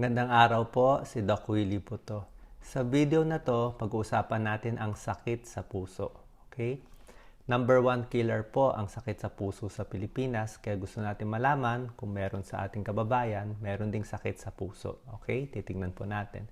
Magandang araw po, si Doc Willie po to. Sa video na to, pag-uusapan natin ang sakit sa puso. Okay? Number one killer po ang sakit sa puso sa Pilipinas. Kaya gusto natin malaman kung meron sa ating kababayan, meron ding sakit sa puso. Okay? Titignan po natin.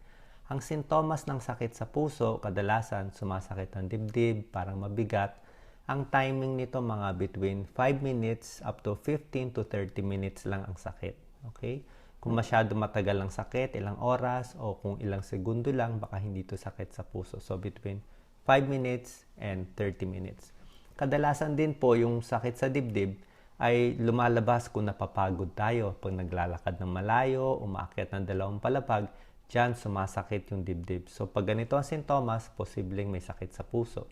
Ang sintomas ng sakit sa puso, kadalasan sumasakit ang dibdib, parang mabigat. Ang timing nito mga between 5 minutes up to 15 to 30 minutes lang ang sakit. Okay? Kung masyado matagal ang sakit, ilang oras o kung ilang segundo lang, baka hindi ito sakit sa puso. So between 5 minutes and 30 minutes. Kadalasan din po yung sakit sa dibdib ay lumalabas kung napapagod tayo. Pag naglalakad ng malayo, umaakyat ng dalawang palapag, dyan sumasakit yung dibdib. So pag ganito ang sintomas, posibleng may sakit sa puso.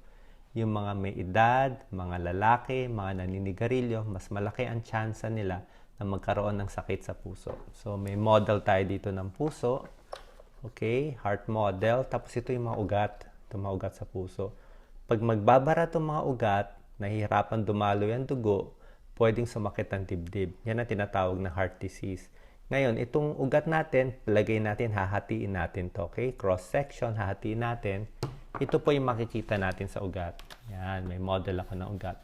Yung mga may edad, mga lalaki, mga naninigarilyo, mas malaki ang tsansa nila na magkaroon ng sakit sa puso. So may model tayo dito ng puso. Okay, heart model. Tapos ito yung mga ugat. Ito mga ugat sa puso. Pag magbabara itong mga ugat, nahihirapan dumalo yung dugo, pwedeng sumakit ang dibdib. Yan ang tinatawag na heart disease. Ngayon, itong ugat natin, lagay natin, hahatiin natin to. Okay? Cross-section, hahatiin natin. Ito po yung makikita natin sa ugat. Yan, may model ako ng ugat.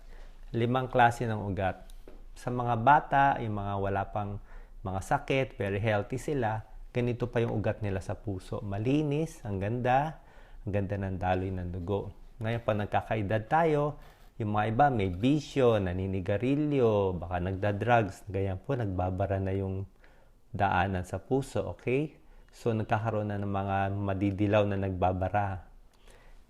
Limang klase ng ugat sa mga bata, yung mga wala pang mga sakit, very healthy sila, ganito pa yung ugat nila sa puso. Malinis, ang ganda, ang ganda ng daloy ng dugo. Ngayon, pag nagkakaedad tayo, yung mga iba may bisyo, naninigarilyo, baka nagda-drugs, ganyan po, nagbabara na yung daanan sa puso, okay? So, nagkakaroon na ng mga madidilaw na nagbabara.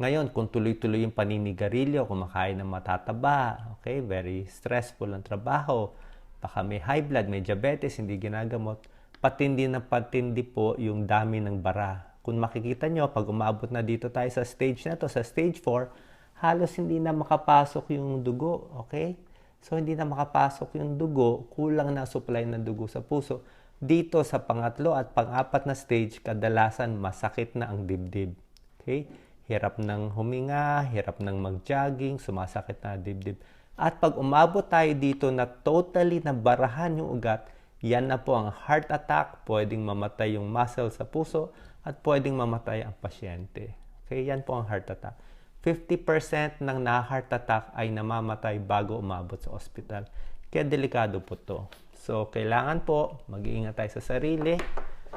Ngayon, kung tuloy-tuloy yung paninigarilyo, kumakain ng matataba, okay, very stressful ang trabaho, baka may high blood, may diabetes, hindi ginagamot, patindi na patindi po yung dami ng bara. Kung makikita nyo, pag umabot na dito tayo sa stage na to, sa stage 4, halos hindi na makapasok yung dugo, okay? So, hindi na makapasok yung dugo, kulang na supply ng dugo sa puso. Dito sa pangatlo at pang-apat na stage, kadalasan masakit na ang dibdib. Okay? Hirap ng huminga, hirap ng mag-jogging, sumasakit na dibdib. At pag umabot tayo dito na totally nabarahan yung ugat, yan na po ang heart attack, pwedeng mamatay yung muscle sa puso, at pwedeng mamatay ang pasyente. Okay, yan po ang heart attack. 50% ng na-heart attack ay namamatay bago umabot sa ospital. Kaya delikado po to. So, kailangan po mag-iingat tayo sa sarili,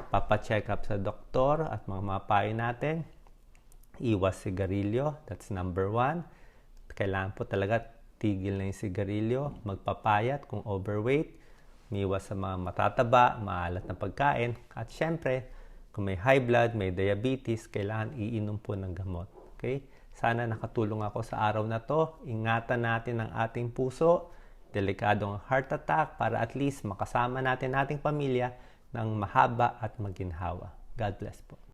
papacheck up sa doktor at mga mapayo natin iwas sigarilyo. That's number one. Kailangan po talaga tigil na yung sigarilyo, magpapayat kung overweight, miwas sa mga matataba, maalat na pagkain, at syempre, kung may high blood, may diabetes, kailangan iinom po ng gamot. Okay? Sana nakatulong ako sa araw na to. Ingatan natin ang ating puso, delikadong heart attack para at least makasama natin ating pamilya ng mahaba at maginhawa. God bless po.